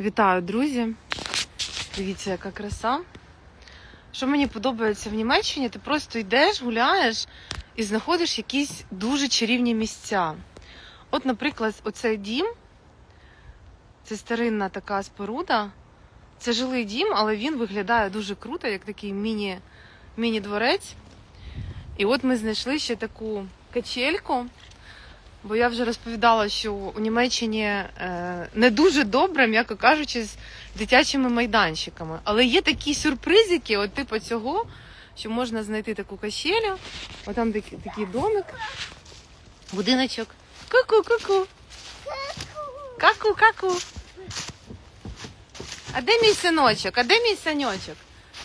Вітаю, друзі! Дивіться, яка краса. Що мені подобається в Німеччині, ти просто йдеш, гуляєш і знаходиш якісь дуже чарівні місця. От, наприклад, оцей дім, це старинна така споруда. Це жилий дім, але він виглядає дуже круто, як такий міні, міні-дворець. І от ми знайшли ще таку качельку. Бо я вже розповідала, що у Німеччині е, не дуже добре, м'яко кажучи, з дитячими майданчиками. Але є такі сюрпризики, от типу цього, що можна знайти таку качелю. От там такий, такий домик, будиночок. Ку-ку, ку-ку. Каку, каку. А де мій синочок? А де мій саньочок?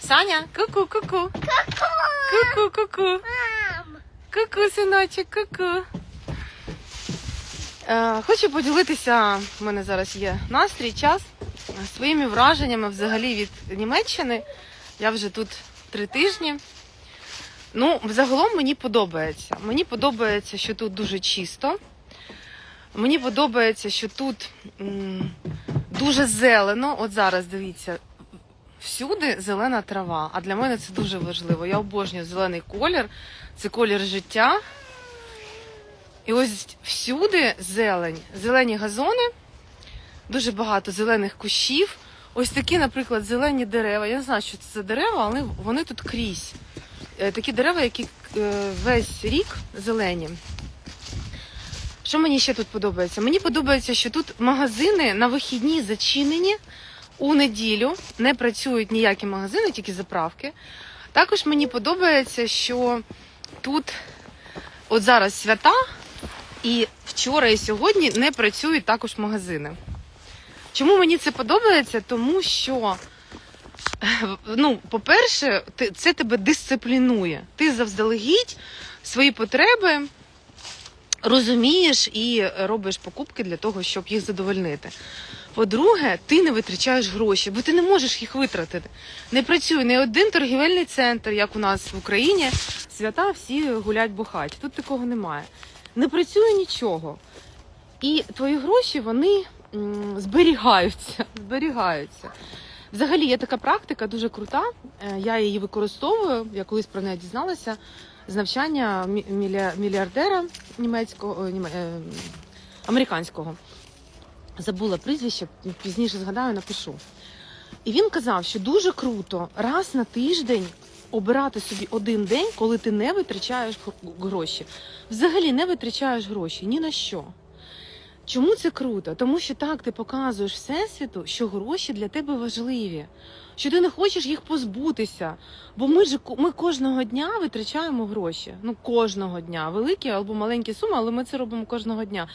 Саня, ку-ку, ку-ку. Ку-ку, ку-ку. Ку-ку, синочок, ку-ку. Е, Хочу поділитися, в мене зараз є настрій, час своїми враженнями взагалі від Німеччини. Я вже тут три тижні. Ну, взагалом мені подобається. Мені подобається, що тут дуже чисто. Мені подобається, що тут м, дуже зелено. От зараз дивіться, всюди зелена трава. А для мене це дуже важливо. Я обожнюю зелений колір, це колір життя. І ось всюди зелень, зелені газони, дуже багато зелених кущів. Ось такі, наприклад, зелені дерева. Я не знаю, що це за дерева, але вони тут крізь. Е, Такі дерева, які е, весь рік зелені. Що мені ще тут подобається? Мені подобається, що тут магазини на вихідні зачинені у неділю. Не працюють ніякі магазини, тільки заправки. Також мені подобається, що тут от зараз свята, і вчора і сьогодні не працюють також магазини. Чому мені це подобається? Тому що, ну, по-перше, це тебе дисциплінує. Ти завздалегідь свої потреби розумієш і робиш покупки для того, щоб їх задовольнити. По-друге, ти не витрачаєш гроші, бо ти не можеш їх витратити. Не працює не один торгівельний центр, як у нас в Україні. Свята всі гулять бухать. Тут такого немає. Не працює нічого. І твої гроші вони зберігаються. зберігаються. Взагалі є така практика дуже крута. Е, Я її використовую. Я колись про неї дізналася з навчання мільярдера німецького е, німе- е, американського. Забула прізвище, пізніше згадаю, напишу. І він казав, що дуже круто раз на тиждень обирати собі один день, коли ти не витрачаєш гроші. Взагалі не витрачаєш гроші ні на що. Чому це круто? Тому що так ти показуєш всесвіту, що гроші для тебе важливі, що ти не хочеш їх позбутися. Бо ми ж ми кожного дня витрачаємо гроші. Ну кожного дня, великі або маленькі суми, але ми це робимо кожного дня.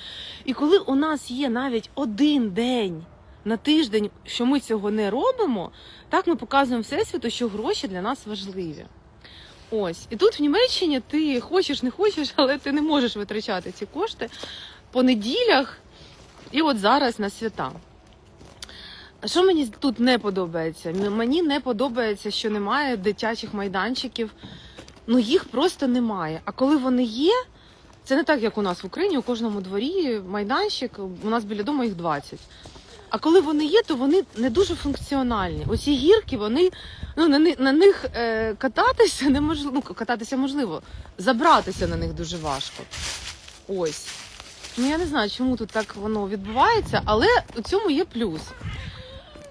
І коли у нас є навіть один день на тиждень, що ми цього не робимо, так ми показуємо всесвіту, що гроші для нас важливі. Ось і тут в Німеччині ти хочеш, не хочеш, але ти не можеш витрачати ці кошти по неділях і от зараз на свята. Що мені тут не подобається? Мені не подобається, що немає дитячих майданчиків. Ну їх просто немає. А коли вони є, це не так, як у нас в Україні, у кожному дворі майданчик, у нас біля дому їх 20. А коли вони є, то вони не дуже функціональні. Оці гірки, вони ну на, ни- на них е, кататися неможливо. Ну, кататися можливо, забратися на них дуже важко. Ось. Ну я не знаю, чому тут так воно відбувається, але у цьому є плюс.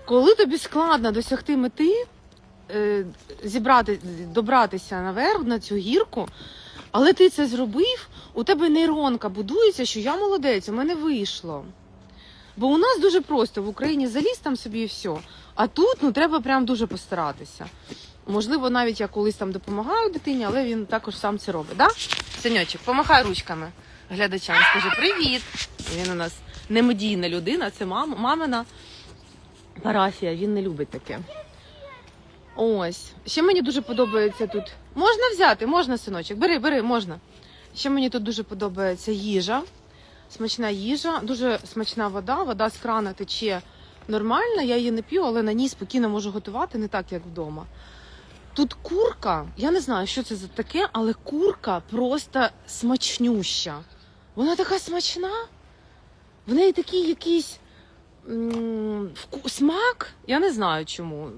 Коли тобі складно досягти мети, е, зібрати, добратися наверх на цю гірку, але ти це зробив, у тебе нейронка будується, що я молодець, у мене вийшло. Бо у нас дуже просто в Україні заліз там собі і все. А тут ну треба прям дуже постаратися. Можливо, навіть я колись там допомагаю дитині, але він також сам це робить. Да? Синьочок, помахай ручками глядачам. Скажи привіт. Він у нас немедійна людина, це мама, мамина парафія, він не любить таке. Ось. Ще мені дуже подобається тут. Можна взяти, можна, синочок. Бери, бери, можна. Ще мені тут дуже подобається їжа. Смачна їжа, дуже смачна вода. Вода з крана тече нормально. Я її не п'ю, але на ній спокійно можу готувати, не так, як вдома. Тут курка, я не знаю, що це за таке, але курка просто смачнюща. Вона така смачна. В неї такий якийсь смак, я не знаю чому.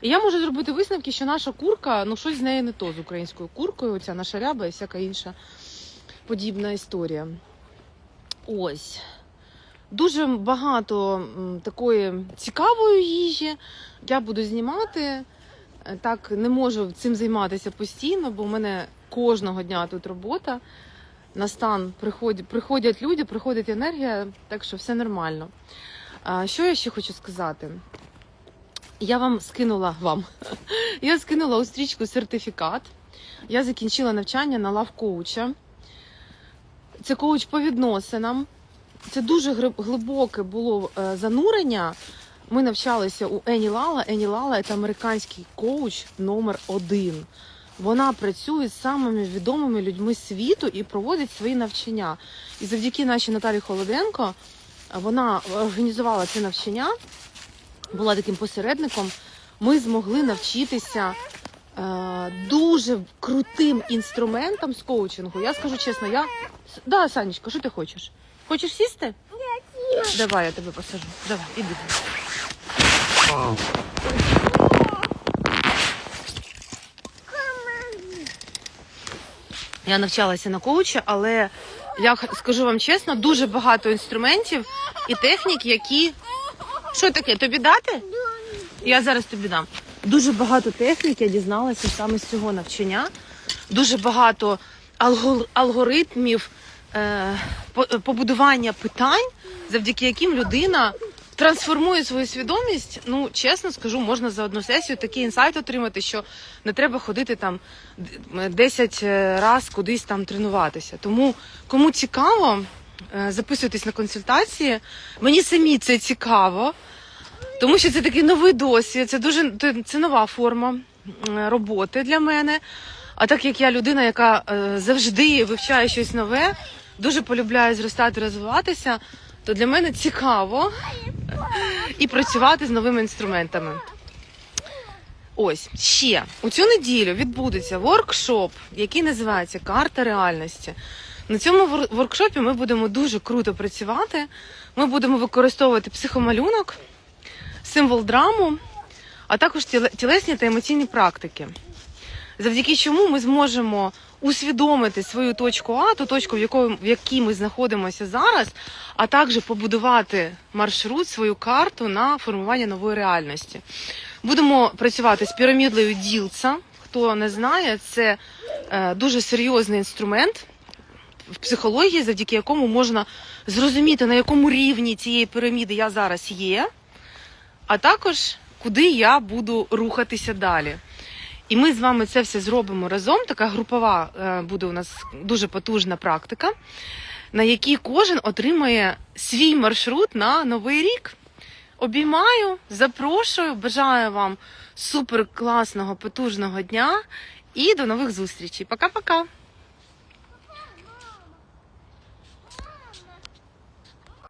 І я можу зробити висновки, що наша курка, ну щось з нею не то з українською куркою, оця наша ряба і всяка інша подібна історія. Ось. Дуже багато такої цікавої їжі. Я буду знімати. Е, Так, не можу цим займатися постійно, бо в мене кожного дня тут робота. На стан приходять, приходять люди, приходить енергія, так що все нормально. Що я ще хочу сказати? Я вам скинула вам. Я скинула у стрічку сертифікат. Я закінчила навчання на лав-коуча. Це коуч по відносинам. Це дуже глибоке було е, занурення. Ми навчалися у Ені Лала. Ені Лала це американський коуч номер один. Вона працює з самими відомими людьми світу і проводить свої навчання. І завдяки нашій Наталі Холоденко е, вона організувала це навчання, була таким посередником. Ми змогли навчитися дуже крутим інструментам з коучингу. Я скажу чесно, я. Да, Санечка, що ти хочеш? Хочеш сісти? Давай, я тебе посажу. Давай, іди. Я навчалася на коуча, але я скажу вам чесно, дуже багато інструментів і технік, які. Що таке? Тобі дати? Я зараз тобі дам. Дуже багато технік я дізналася саме з цього навчання. Дуже багато алгор- алгоритмів е, по- побудування питань, завдяки яким людина трансформує свою свідомість. Ну, чесно скажу, можна за одну сесію такий інсайт отримати, що не треба ходити там д- 10 разів кудись там тренуватися. Тому кому цікаво, е, записуйтесь на консультації. Мені самі це цікаво. Тому що це такий новий досвід, це дуже це- нова форма роботи для мене. А так як я людина, яка е, завжди вивчає щось нове, дуже полюбляю зростати, розвиватися, то для мене цікаво і працювати з новими інструментами. Ось ще у цю неділю відбудеться воркшоп, який називається Карта реальності. На цьому вор- воркшопі ми будемо дуже круто працювати. Ми будемо використовувати психомалюнок, символ драму, а також тілесні та емоційні практики. Завдяки чому ми зможемо усвідомити свою точку А, ту точку, в, якої, в якій ми знаходимося зараз, а також побудувати маршрут, свою карту на формування нової реальності. Будемо працювати з пірамідою Ділца. Хто не знає, це е, дуже серйозний інструмент в психології, завдяки якому можна зрозуміти, на якому рівні цієї піраміди я зараз є, а також куди я буду рухатися далі. І ми з вами це все зробимо разом. Така групова е, буде у нас дуже потужна практика, на якій кожен отримає свій маршрут на новий рік. Обіймаю, запрошую, бажаю вам супер класного, потужного дня і до нових зустрічей. Пока-пока!